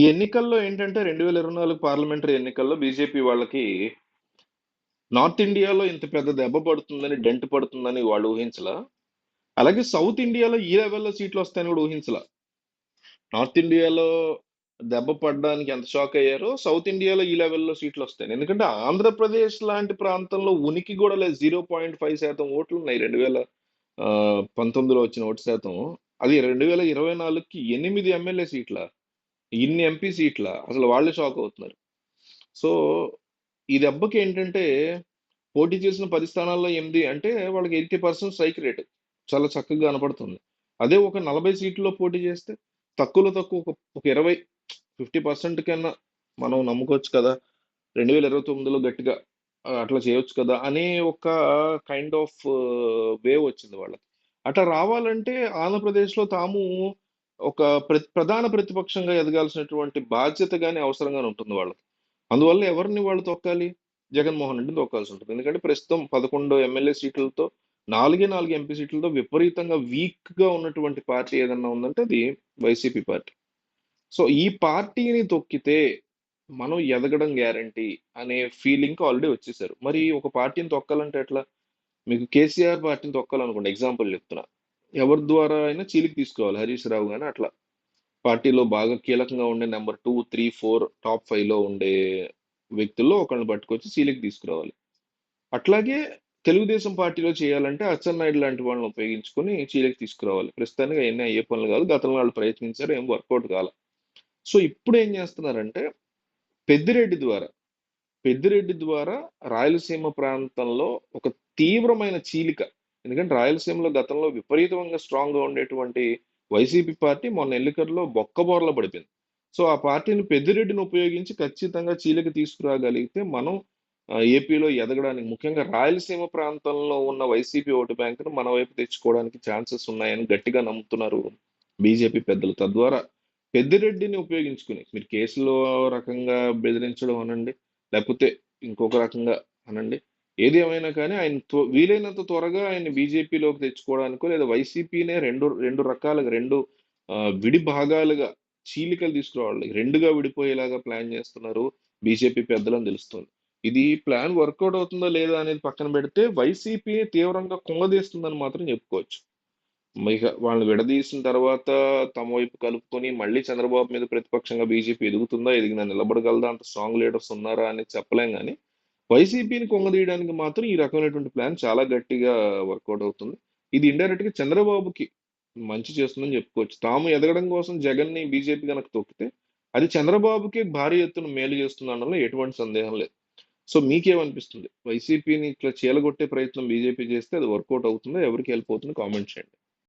ఈ ఎన్నికల్లో ఏంటంటే రెండు వేల ఇరవై నాలుగు పార్లమెంటరీ ఎన్నికల్లో బీజేపీ వాళ్ళకి నార్త్ ఇండియాలో ఇంత పెద్ద దెబ్బ పడుతుందని డెంట్ పడుతుందని వాళ్ళు ఊహించలా. అలాగే సౌత్ ఇండియాలో ఈ లెవెల్లో సీట్లు వస్తాయని కూడా ఊహించలా. నార్త్ ఇండియాలో దెబ్బ పడడానికి ఎంత షాక్ అయ్యారో సౌత్ ఇండియాలో ఈ లెవెల్లో సీట్లు వస్తాయి ఎందుకంటే ఆంధ్రప్రదేశ్ లాంటి ప్రాంతంలో ఉనికి కూడా లేదు. జీరో పాయింట్ ఫైవ్ శాతం ఓట్లు ఉన్నాయి. రెండు వేల పంతొమ్మిదిలో వచ్చిన ఓటు శాతం. అది రెండు వేల ఇరవై నాలుగుకి ఎనిమిది ఎమ్మెల్యే సీట్ల. ఇన్ని ఎంపీ సీట్ల అసలు వాళ్ళే షాక్ అవుతున్నారు. సో ఈ దెబ్బకి ఏంటంటే పోటీ చేసిన పది స్థానాల్లో ఎనిమిది అంటే వాళ్ళకి ఎయిటీ పర్సెంట్ స్ట్రైక్ రేట్. చాలా చక్కగా కనపడుతుంది. అదే ఒక నలభై సీట్లలో పోటీ చేస్తే తక్కువలో తక్కువ ఒక ఒక ఇరవై ఫిఫ్టీ పర్సెంట్ కన్నా మనం నమ్ముకోవచ్చు కదా. రెండు వేల ఇరవై తొమ్మిదిలో గట్టిగా అట్లా చేయొచ్చు కదా అనే ఒక కైండ్ ఆఫ్ వేవ్ వచ్చింది వాళ్ళకి. అట్లా రావాలంటే ఆంధ్రప్రదేశ్లో తాము ఒక ప్రతి ప్రధాన ప్రతిపక్షంగా ఎదగాల్సినటువంటి బాధ్యత కానీ అవసరంగానే ఉంటుంది వాళ్ళకి. అందువల్ల ఎవరిని వాళ్ళు తొక్కాలి? జగన్మోహన్ రెడ్డిని తొక్కాల్సి ఉంటుంది. ఎందుకంటే ప్రస్తుతం పదకొండు ఎమ్మెల్యే సీట్లతో నాలుగే నాలుగు ఎంపీ సీట్లతో విపరీతంగా వీక్గా ఉన్నటువంటి పార్టీ ఏదన్నా ఉందంటే అది వైసీపీ పార్టీ. సో ఈ పార్టీని తొక్కితే మనం ఎదగడం గ్యారంటీ అనే ఫీలింగ్కి ఆల్రెడీ వచ్చేసారు. మరి ఒక పార్టీని తొక్కాలంటే ఎట్లా? మీకు కేసీఆర్ పార్టీని తొక్కాలనుకోండి. ఎగ్జాంపుల్ చెప్తున్నా. ఎవరి ద్వారా అయినా చీలికి తీసుకోవాలి. హరీష్ రావు కానీ అట్లా. పార్టీలో బాగా కీలకంగా ఉండే number two three four top ఫైవ్లో ఉండే వ్యక్తుల్లో ఒకరిని పట్టుకొచ్చి చీలికి తీసుకురావాలి. అట్లాగే తెలుగుదేశం పార్టీలో చేయాలంటే అచ్చెన్నాయుడు లాంటి వాళ్ళని ఉపయోగించుకొని చీలికి తీసుకురావాలి. ప్రస్తుతానికి అవన్నీ అయ్యే పనులు కాదు. గతంలో వాళ్ళు ప్రయత్నించారు. ఏం వర్కౌట్ కాల. సో ఇప్పుడు ఏం చేస్తున్నారంటే పెద్దిరెడ్డి ద్వారా పెద్దిరెడ్డి ద్వారా రాయలసీమ ప్రాంతంలో ఒక తీవ్రమైన చీలిక ఎందుకంటే రాయలసీమలో గతంలో విపరీతంగా స్ట్రాంగ్గా ఉండేటువంటి వైసీపీ పార్టీ మొన్న ఎన్నికల్లో బొక్కబోర్ల పడిపోయింది. సో ఆ పార్టీని పెద్దిరెడ్డిని ఉపయోగించి ఖచ్చితంగా చీలిక తీసుకురాగలిగితే మనం ఏపీలో ఎదగడానికి ముఖ్యంగా రాయలసీమ ప్రాంతంలో ఉన్న వైసీపీ ఓటు బ్యాంకును మన వైపు తెచ్చుకోవడానికి ఛాన్సెస్ ఉన్నాయని గట్టిగా నమ్ముతున్నారు బీజేపీ పెద్దలు. తద్వారా పెద్దిరెడ్డిని ఉపయోగించుకుని మీరు కేసులో రకంగా బెదిరించడం అనండి లేకపోతే ఇంకొక రకంగా అనండి ఏది ఏమైనా కానీ ఆయన త్వ- వీలైనంత త్వరగా ఆయన బీజేపీలోకి తెచ్చుకోవడానికో లేదా వైసీపీనే రెండు రెండు రకాలుగా రెండు విడి భాగాలుగా చీలికలు తీసుకురావాలి. రెండుగా విడిపోయేలాగా ప్లాన్ చేస్తున్నారు బీజేపీ పెద్దలని తెలుస్తుంది. ఇది ప్లాన్ వర్కౌట్ అవుతుందో లేదా అనేది పక్కన పెడితే వైసీపీని తీవ్రంగా కుంగదీస్తుందని మాత్రం చెప్పుకోవచ్చు. ఇక వాళ్ళని విడదీసిన తర్వాత తమ వైపు కలుపుకొని మళ్ళీ చంద్రబాబు మీద ప్రతిపక్షంగా బీజేపీ ఎదుగుతుందా? ఎదిగినా నిలబడగలదా? అంత స్ట్రాంగ్ లీడర్స్ ఉన్నారా? అని చెప్పలేం కానీ వైసీపీని కొంగదీయడానికి మాత్రం ఈ రకమైనటువంటి ప్లాన్ చాలా గట్టిగా వర్కౌట్ అవుతుంది. ఇది ఇండైరెక్ట్గా చంద్రబాబుకి మంచి చేస్తుందని చెప్పుకోవచ్చు. తాము ఎదగడం కోసం జగన్ని బీజేపీ కనుక తొక్కితే అది చంద్రబాబుకి భారీ ఎత్తున మేలు చేస్తుంది అనడంలో ఎటువంటి సందేహం లేదు. సో మీకేమనిపిస్తుంది? వైసీపీని ఇట్లా చీలగొట్టే ప్రయత్నం బీజేపీ చేస్తే అది వర్కౌట్ అవుతుందో? ఎవరికి హెల్ప్ అవుతుందో కామెంట్ చేయండి.